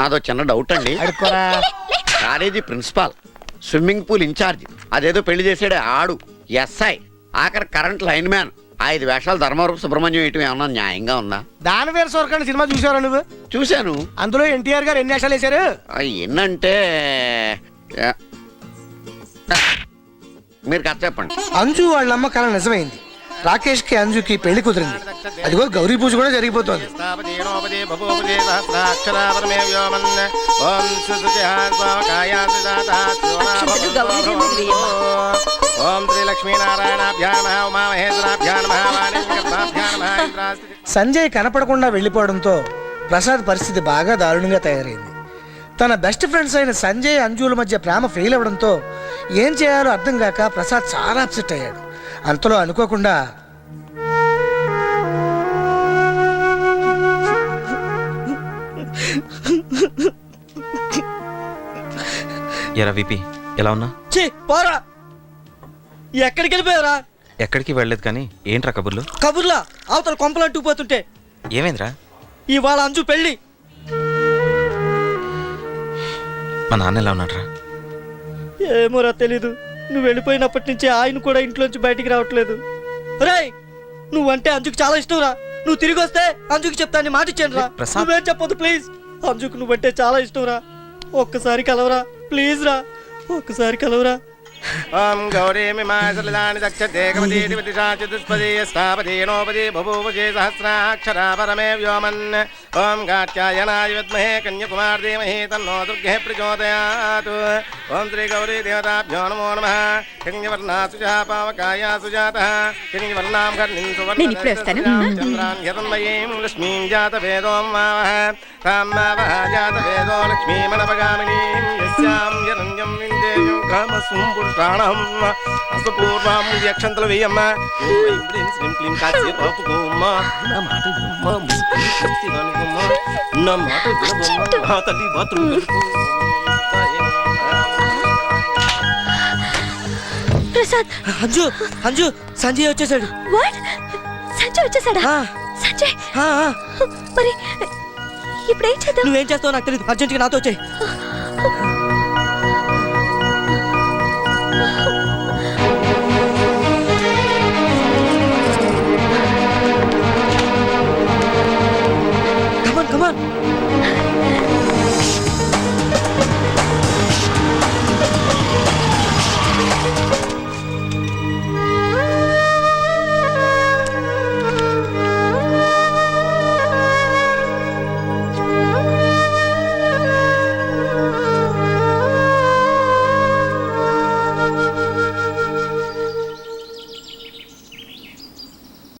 నాదో చిన్న డౌట్ అండి అడుక్కోరా. College principal swimming pool incharge అదేదో పెళ్ళి చేసాడే ఆడు ఎస్ఐ ఆఖరి కరెంట్ లైన్ మ్యాన్ ఐదు వేషాలు ధర్మవరం సుబ్రహ్మణ్యం వేయటం ఏమన్నా న్యాయంగా ఉందా? దాని వేరు సోరకండి సినిమా చూసారా నువ్వు? చూశాను. అందులో ఎన్టీఆర్ గారు ఎన్ని వేషాలు వేశారు? ఆ, ఎన్నంటే ఆ, మీరు కథ చెప్పండి. అంజు వాళ్ళ అమ్మ కళ నిజమైంది. రాకేష్కి అంజుకి పెళ్ళి కుదిరింది. అదిగో గౌరీ పూజ కూడా జరిగిపోతుంది. ఓం శ్రీ సంజయ్ కనపడకుండా వెళ్ళిపోవడంతో ప్రసాద్ పరిస్థితి బాగా దారుణంగా తయారైంది. తన బెస్ట్ ఫ్రెండ్స్ అయిన సంజయ్ అంజుల మధ్య ప్రేమ ఫెయిల్ అవడంతో ఏం చేయాలో అర్థం కాక ప్రసాద్ చాలా అప్సెట్ అయ్యాడు. అంతలో అనుకోకుండా ఎరా విపి ఎలా ఉన్నా? ఛీ పోరా. ఎక్కడికి వెళ్ళిపోయారా ఎక్కడికి వెళ్ళలేదు కానీ ఏంట్రా కబుర్లు? కబుర్లా? అవతల కొంపలంటూ పోతుంటే. ఏమైందిరా? ఇవాళ అంజు పెళ్ళి. మా నాన్న ఎలా ఉన్నాడ్రా? ఏమోరా తెలీదు. నువ్వు వెళ్ళిపోయినప్పటి నుంచి ఆయన కూడా ఇంట్లోంచి బయటికి రావట్లేదు. రేయ్ నువ్వంటే అంజుకు చాలా ఇష్టం రా నువ్వు తిరిగి వస్తే అంజుకి చెప్తాను మాట ఇచ్చాను రా ప్రసాద్. నువ్వేం చెప్పొద్దు ప్లీజ్. అంజుకు నువ్వంటే చాలా ఇష్టం రా ఒక్కసారి కలవరా ప్లీజ్ రా. ఒక్కసారి కలవరా. ఓం గౌరీమిమాసలిదాని స్థాపదీనోపదీ సహస్రాక్షరా పరమే వ్యోమన్. ఓం గాత్యాయనాయ విద్మహే కన్యకుమార్ ధీమహి తన్నో దుర్గే ప్రచోదయాత్. ఓం శ్రీ గౌరీ దేవతాభ్యో నమో నమః. కింగవర్ణాసు చ పావకాయాసు జాతః. కింగవర్ణాం కర్ణిం హిరణ్మయీం లక్ష్మీం జాత వేదోం మావహ కామావహ జాత వేదో లక్ష్మీమణపగామినీం యస్యాం హిరణ్యం విందేయం కామసుం పురుషాణం అసపూర్వాం యక్షంతలు వేయమ్మ. ఓం శ్రీం క్లీం పాపుకోమ్మ నా మాట కనుకోమ్మ నా మాట వినబొమ్మ నా తల్లి బాత్రూమ్ ప్రసాద్. అంజు అంజు సంజయ్ వచ్చేసాడు. వాట్? సంజయ్ వచ్చేసాడా? సంజయ్. మరి ఇప్పుడు ఏం చేద్దాం? నువ్వేం చేస్తావు నాకు తెలియదు అర్జెంట్గా నాతో వచ్చాయి.